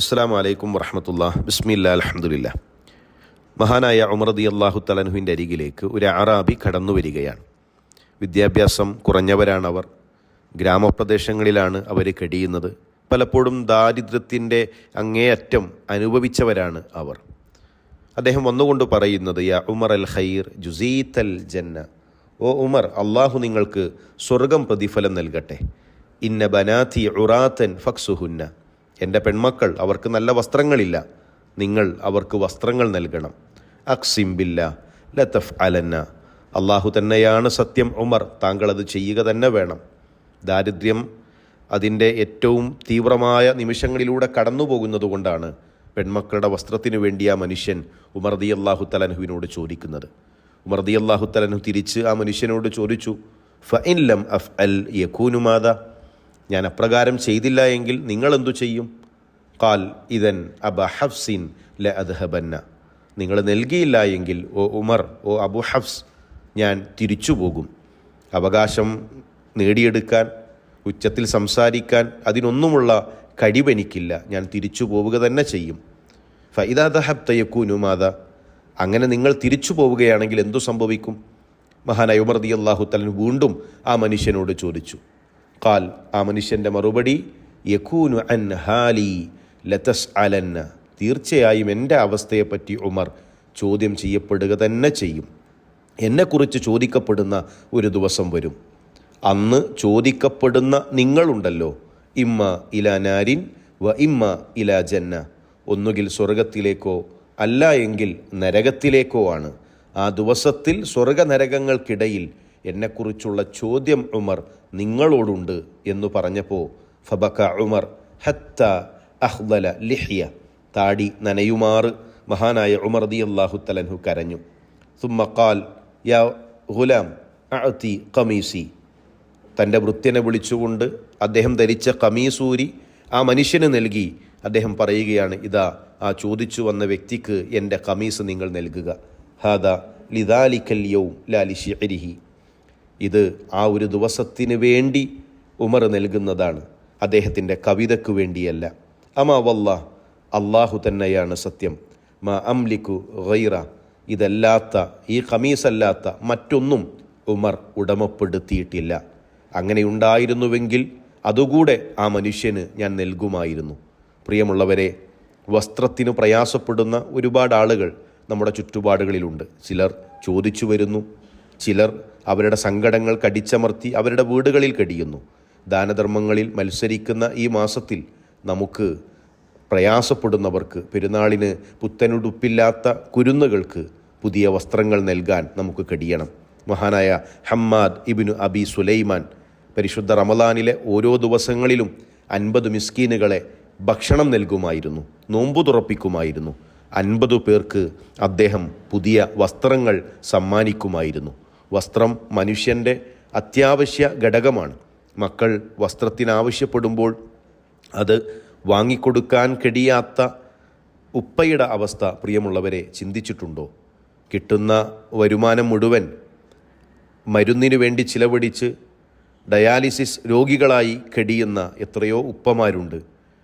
അസ്സാം വലൈക്കും വറഹമത്തുള്ള ബിസ്മില്ല അലഹമുല്ല മഹാനായ ഉമർദി അള്ളാഹു തലൻഹുവിന്റെ അരികിലേക്ക് ഒരു അറാബി കടന്നു വരികയാണ്. വിദ്യാഭ്യാസം കുറഞ്ഞവരാണവർ. ഗ്രാമപ്രദേശങ്ങളിലാണ് അവർ കഴിയുന്നത് പലപ്പോഴും ദാരിദ്ര്യത്തിന്റെ അങ്ങേയറ്റം അനുഭവിച്ചവരാണ് അവർ. അദ്ദേഹം വന്നുകൊണ്ട് പറയുന്നത് യാ ഉമർ അൽ ഖൈർ ജുസീത്തൽ ജന്ന. ഓ ഉമർ അള്ളാഹു നിങ്ങൾക്ക് സ്വർഗം പ്രതിഫലം നൽകട്ടെ. ഇന്ന ബനാഥി ഉറാത്തൻ ഫക്സുഹുന്ന. എന്റെ പെൺമക്കൾ അവർക്ക് നല്ല വസ്ത്രങ്ങളില്ല. നിങ്ങൾ അവർക്ക് വസ്ത്രങ്ങൾ നൽകണം. അക്സിംബില്ല ലത്തഫ് അലന്ന അള്ളാഹു തന്നെയാണ് സത്യം ഉമർ. താങ്കൾ അത് ചെയ്യുക തന്നെ വേണം. ദാരിദ്ര്യം അതിന്റെ ഏറ്റവും തീവ്രമായ നിമിഷങ്ങളിലൂടെ കടന്നു പോകുന്നത് കൊണ്ടാണ് പെൺമക്കളുടെ വസ്ത്രത്തിനു വേണ്ടി ആ മനുഷ്യൻ ഉമർദി അള്ളാഹു തലനുവിനോട് ചോദിക്കുന്നത്. ഉമർദി അള്ളാഹു തലനു തിരിച്ച് ആ മനുഷ്യനോട് ചോദിച്ചു ഫ ഇൻ ലം അഫ് അൽ യഖൂനുമാത ഞാൻ അപ്രകാരം ചെയ്തില്ല എങ്കിൽ നിങ്ങൾ എന്തു ചെയ്യും? കാൽ ഇതൻ അബ ഹഫ്സിൻ ല അദ്ഹബന്ന നിങ്ങൾ നൽകിയില്ല എങ്കിൽ ഓ ഉമർ ഓ അബു ഹഫ്സ് ഞാൻ തിരിച്ചു പോകും. അവകാശം നേടിയെടുക്കാൻ ഉച്ചത്തിൽ സംസാരിക്കാൻ അതിനൊന്നുമുള്ള കഴിവെനിക്കില്ല. ഞാൻ തിരിച്ചു പോവുക തന്നെ ചെയ്യും. ഫൈദാദഹബ് തയ്യക്കൂനു മാത അങ്ങനെ നിങ്ങൾ തിരിച്ചു പോവുകയാണെങ്കിൽ എന്തു സംഭവിക്കും? മഹാനായ ഉമർ ദി വീണ്ടും ആ മനുഷ്യനോട് ചോദിച്ചു. കാൽ ആ മനുഷ്യന്റെ മറുപടി യക്കൂനു അൻ ഹാലി ലതസ് അലന്ന തീർച്ചയായും എന്റെ അവസ്ഥയെപ്പറ്റി ഉമർ ചോദ്യം ചെയ്യപ്പെടുക തന്നെ ചെയ്യും. എന്നെക്കുറിച്ച് ചോദിക്കപ്പെടുന്ന ഒരു ദിവസം വരും. അന്ന് ചോദിക്കപ്പെടുന്ന നിങ്ങളുണ്ടല്ലോ ഇമ്മ ഇല നാരിൻ വ ഇമ്മ ഇല ജന്ന. ഒന്നുകിൽ സ്വർഗത്തിലേക്കോ അല്ല എങ്കിൽ നരകത്തിലേക്കോ ആണ്. ആ ദിവസത്തിൽ സ്വർഗ നരകങ്ങൾക്കിടയിൽ എന്നെക്കുറിച്ചുള്ള ചോദ്യം ഉമർ നിങ്ങളോടുണ്ട് എന്നു പറഞ്ഞപ്പോൾ ഫബക്ക ഉമർ ഹത്ത അഹ്ദല ലിഹ്യ താടി നനയുമാറ് മഹാനായ ഉമർ ദി അള്ളാഹു തലൻഹു കരഞ്ഞു. സുമ്മക്കാൽ യാ ഗുലാം അഅത്തി കമീസി തന്റെ വൃത്യനെ വിളിച്ചുകൊണ്ട് അദ്ദേഹം ധരിച്ച കമീസൂരി ആ മനുഷ്യന് നൽകി. അദ്ദേഹം പറയുകയാണ് ഇതാ ആ ചോദിച്ചു വന്ന വ്യക്തിക്ക് എന്റെ കമീസ് നിങ്ങൾ നൽകുക. ഹാദ ലിദാലിക്കൽ യൗ ലാലി ഷിഅരിഹി ഇത് ആ ഒരു ദിവസത്തിന് വേണ്ടി ഉമർ നൽകുന്നതാണ്. അദ്ദേഹത്തിന്റെ കവിതയ്ക്ക് വേണ്ടിയല്ല. അമാ വല്ല അള്ളാഹു തന്നെയാണ് സത്യം. മാ അംലിക്കു ഗൈറ ഇതല്ലാത്ത ഈ ഖമീസല്ലാത്ത മറ്റൊന്നും ഉമർ ഉടമപ്പെടുത്തിയിട്ടില്ല. അങ്ങനെയുണ്ടായിരുന്നുവെങ്കിൽ അതുകൂടെ ആ മനുഷ്യന് ഞാൻ നൽകുമായിരുന്നു. പ്രിയമുള്ളവരെ വസ്ത്രത്തിന് പ്രയാസപ്പെടുന്ന ഒരുപാട് ആളുകൾ നമ്മുടെ ചുറ്റുപാടുകളിലുണ്ട്. ചിലർ ചോദിച്ചു വരുന്നു ചിലർ അവരുടെ സങ്കടങ്ങൾ കടിച്ചമർത്തി അവരുടെ വീടുകളിൽ കടിയുന്നു. ദാനധർമ്മങ്ങളിൽ മത്സരിക്കുന്ന ഈ മാസത്തിൽ നമുക്ക് പ്രയാസപ്പെടുന്നവർക്ക് പെരുന്നാളിന് പുത്തനുടുപ്പില്ലാത്ത കുരുന്നുകൾക്ക് പുതിയ വസ്ത്രങ്ങൾ നൽകാൻ നമുക്ക് കഴിയണം മഹാനായ ഹമ്മാദ് ഇബിനു അബി സുലൈമാൻ പരിശുദ്ധ റമദാനിലെ ഓരോ ദിവസങ്ങളിലും അൻപത് മിസ്കീനുകളെ ഭക്ഷണം നൽകുമായിരുന്നു നോമ്പു തുറപ്പിക്കുമായിരുന്നു. അൻപതു പേർക്ക് അദ്ദേഹം പുതിയ വസ്ത്രങ്ങൾ സമ്മാനിക്കുമായിരുന്നു. വസ്ത്രം മനുഷ്യന്റെ അത്യാവശ്യ ഘടകമാണ്. മക്കൾ വസ്ത്രത്തിനാവശ്യപ്പെടുമ്പോൾ അത് വാങ്ങിക്കൊടുക്കാൻ കഴിയാത്ത ഉപ്പയുടെ അവസ്ഥ പ്രിയമുള്ളവരെ ചിന്തിച്ചിട്ടുണ്ടോ? കിട്ടുന്ന വരുമാനം മുഴുവൻ മരുന്നിനു വേണ്ടി ചിലവടിച്ച് ഡയാലിസിസ് രോഗികളായി കഴിയുന്ന എത്രയോ ഉപ്പമാരുണ്ട്.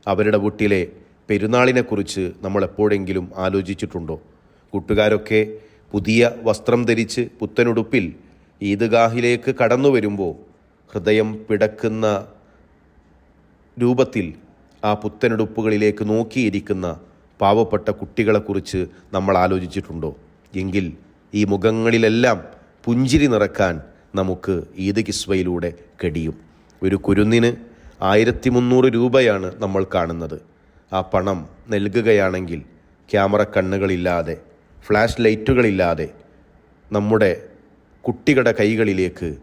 അവരുടെ വീട്ടിലെ പെരുന്നാളിനെക്കുറിച്ച് നമ്മൾ എപ്പോഴെങ്കിലും ആലോചിച്ചിട്ടുണ്ടോ? കൂട്ടുകാരൊക്കെ പുതിയ വസ്ത്രം ധരിച്ച് പുത്തനുടുപ്പിൽ ഈദ്ഗാഹിലേക്ക് കടന്നു വരുമ്പോൾ ഹൃദയം പിടക്കുന്ന രൂപത്തിൽ ആ പുത്തനുടുപ്പുകളിലേക്ക് നോക്കിയിരിക്കുന്ന പാവപ്പെട്ട കുട്ടികളെക്കുറിച്ച് നമ്മൾ ആലോചിച്ചിട്ടുണ്ടോ? എങ്കിൽ ഈ മുഖങ്ങളിലെല്ലാം പുഞ്ചിരി നിറക്കാൻ നമുക്ക് ഈദ് കിസ്വയിലൂടെ കഴിയും. ഒരു കുരുന്നിന് ആയിരത്തി മുന്നൂറ് രൂപയാണ് നമ്മൾ കാണുന്നത്. ആ പണം നൽകുകയാണെങ്കിൽ ക്യാമറ കണ്ണുകളില്ലാതെ ഫ്ലാഷ് ലൈറ്റുകളില്ലാതെ നമ്മുടെ കുട്ടികളുടെ കൈകളിലേക്ക്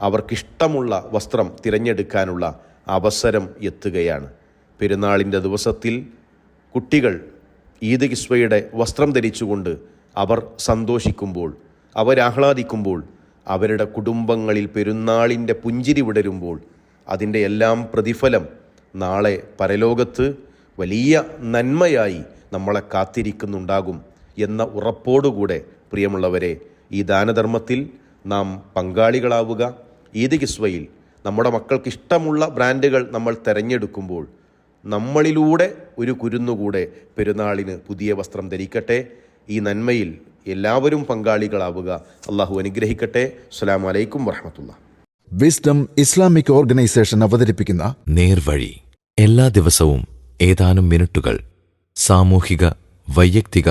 അവർക്കിഷ്ടമുള്ള വസ്ത്രം തിരഞ്ഞെടുക്കാനുള്ള അവസരം എത്തുകയാണ്. പെരുന്നാളിന്റെ ദിവസത്തിൽ കുട്ടികൾ ഈദ് കിസ്വയുടെ വസ്ത്രം ധരിച്ചുകൊണ്ട് അവർ സന്തോഷിക്കുമ്പോൾ അവരാഹ്ലാദിക്കുമ്പോൾ അവരുടെ കുടുംബങ്ങളിൽ പെരുന്നാളിന്റെ പുഞ്ചിരി വിടരുമ്പോൾ അതിന്റെ എല്ലാം പ്രതിഫലം നാളെ പരലോകത്ത് വലിയ നന്മയായി നമ്മളെ കാത്തിരിക്കുന്നുണ്ടാകും. എന്ന ഉറപ്പോടുകൂടെ പ്രിയമുള്ളവരെ ഈ ദാനധർമ്മത്തിൽ നാം പങ്കാളികളാവുക. ഈദ് കിസ്വയിൽ നമ്മുടെ മക്കൾക്ക് ഇഷ്ടമുള്ള ബ്രാൻഡുകൾ നമ്മൾ തിരഞ്ഞെടുക്കുമ്പോൾ നമ്മളിലൂടെ ഒരു കുരുന്നുകൂടെ പെരുന്നാളിന് പുതിയ വസ്ത്രം ധരിക്കട്ടെ. ഈ നന്മയിൽ എല്ലാവരും പങ്കാളികളാവുക. അള്ളാഹു അനുഗ്രഹിക്കട്ടെ. അസ്സലാമു വലൈക്കും വർഹമത്തുള്ള വിസ്ഡം ഇസ്ലാമിക് ഓർഗനൈസേഷൻ അവതരിപ്പിക്കുന്ന നേർവഴി. എല്ലാ ദിവസവും ഏതാനും മിനിറ്റുകൾ സാമൂഹിക വൈയക്തിക